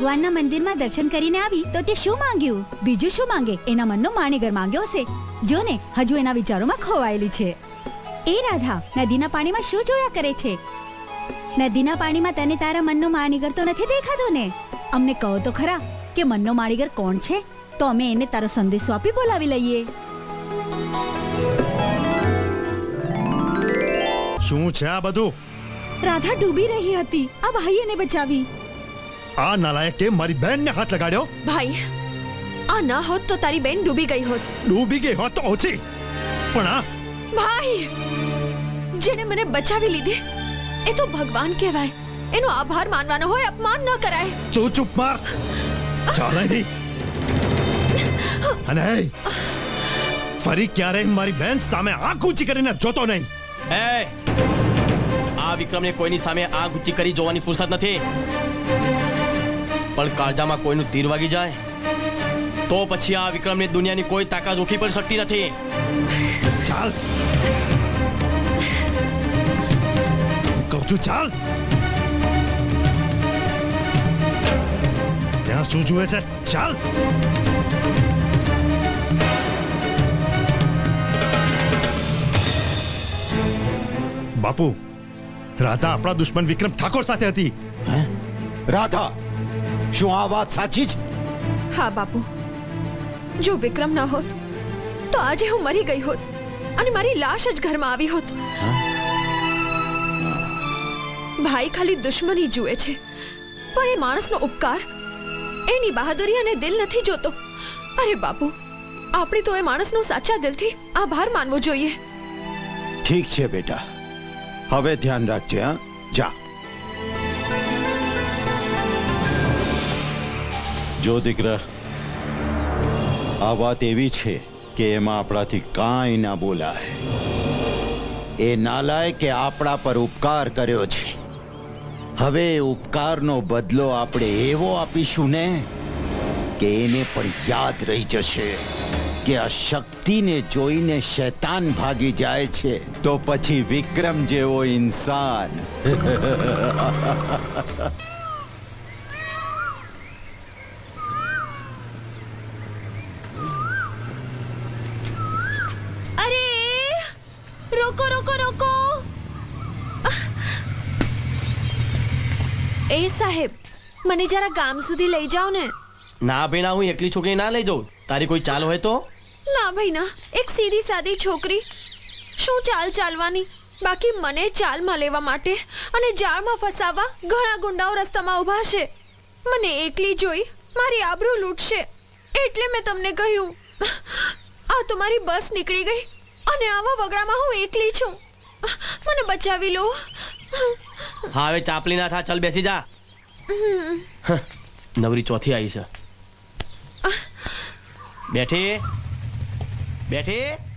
ભગવાનના મંદિરમાં દર્શન કરીને આવી તો તે શું માંગ્યું? બીજું શું માંગે? એના મનનો માણીગર માંગ્યો હશે. જો ને હજુ એના વિચારોમાં ખોવાયેલી છે. એ રાધા નદીના પાણીમાં શું જોયા કરે છે? નદીના પાણીમાં તને તારા મનનો માણીગર તો નથી દેખાતો ને? અમને કહો તો ખરા કે મનનો માણીગર કોણ છે? તો અમે એને તારો સંદેશો આપી બોલાવી લઈએ. શું છે આ બધું? રાધા ડૂબી રહી હતી. આ ભાઈ એને બચાવી. આ નાલાયકે મારી બહેનને હાથ લગાડ્યો? ભાઈ આ ના હોત તો તારી બેન ડૂબી ગઈ હોત. ડૂબી ગઈ હોત તો ઓછી. પણ આ ભાઈ જેણે મને બચાવી લીધી એ તો ભગવાન કહેવાય. એનો આભાર માનવાનો હોય અપમાન ન કરાય. તું ચૂપ માર. ચાલે નહીં. અને ફરી ક્યારેય મારી બહેન સામે આંખ ઊંચી કરીને જોતો નહીં. એ આ વિક્રમને કોઈની સામે આંખ ઊંચી કરી જોવાની ફુરસત નથી. પણ કાળજામાં કોઈનું તીર વાગી જાય? તો પછી આ વિક્રમને દુનિયાની કોઈ તાકાત રોકી પણ શકતી નથી. ચાલ. કહું છું, ચાલ. ત્યાં શું જુએ છે? ચાલ. બાપુ, રાધા આપણા દુશ્મન વિક્રમ ઠાકોર સાથે હતી. રાધા? શું આ વાત સાચી છે? હા બાપુ. જો વિક્રમ ન હોત તો આજે હું મરી ગઈ હોત અને મારી લાશ જ ઘરમાં આવી હોત. ભાઈ ખાલી દુશ્મની જુએ છે પણ એ માણસનો ઉપકાર એની બહાદુરી અને દિલ નથી જોતો. અરે બાપુ આપણે તો એ માણસનો સાચા દિલથી આભાર માનવો જોઈએ. ઠીક છે બેટા. હવે ધ્યાન રાખજે હા? જા. જો દીકરા, આ વાત એવી છે કે એમાં આપણાથી કાંઈ ના બોલાય. એ નાલાય કે આપણા પર ઉપકાર કર્યો છે. હવે ઉપકારનો બદલો આપણે એવો આપીશું ને કે એને પણ યાદ રહી જશે કે આ શક્તિને જોઈને શૈતાન ભાગી જાય છે. તો પછી વિક્રમ જેવો ઇન્સાન અરે રોકો રોકો રોકો એ સાહેબ મને જરા ગામ સુધી લઈ જાઓ ને. ના બેના હું એકલી છોકરી ના લઈ જાઉં. તારી કોઈ ચાલ હોય તો? ના ભાઈ ના. એક સીધી સાદી છોકરી. શું ચાલ ચાલવાની? બાકી મને ચાલમાં લેવા માટે અને જાળમાં ફસાવવા ઘણા ગુંડાઓ રસ્તામાં ઊભા છે. મને એકલી જોઈ મારી આબરૂ લૂંટશે. એટલે મેં તમને કહ્યું. આ તો મારી બસ નીકળી ગઈ. અને આવા વગડામાં હું એકલી છું. મને બચાવી લો. હા હવે ચાપલી ના થા ચલ બેસી જા. નવરી ચોથી આવી છે. બેઠી. બેઠી.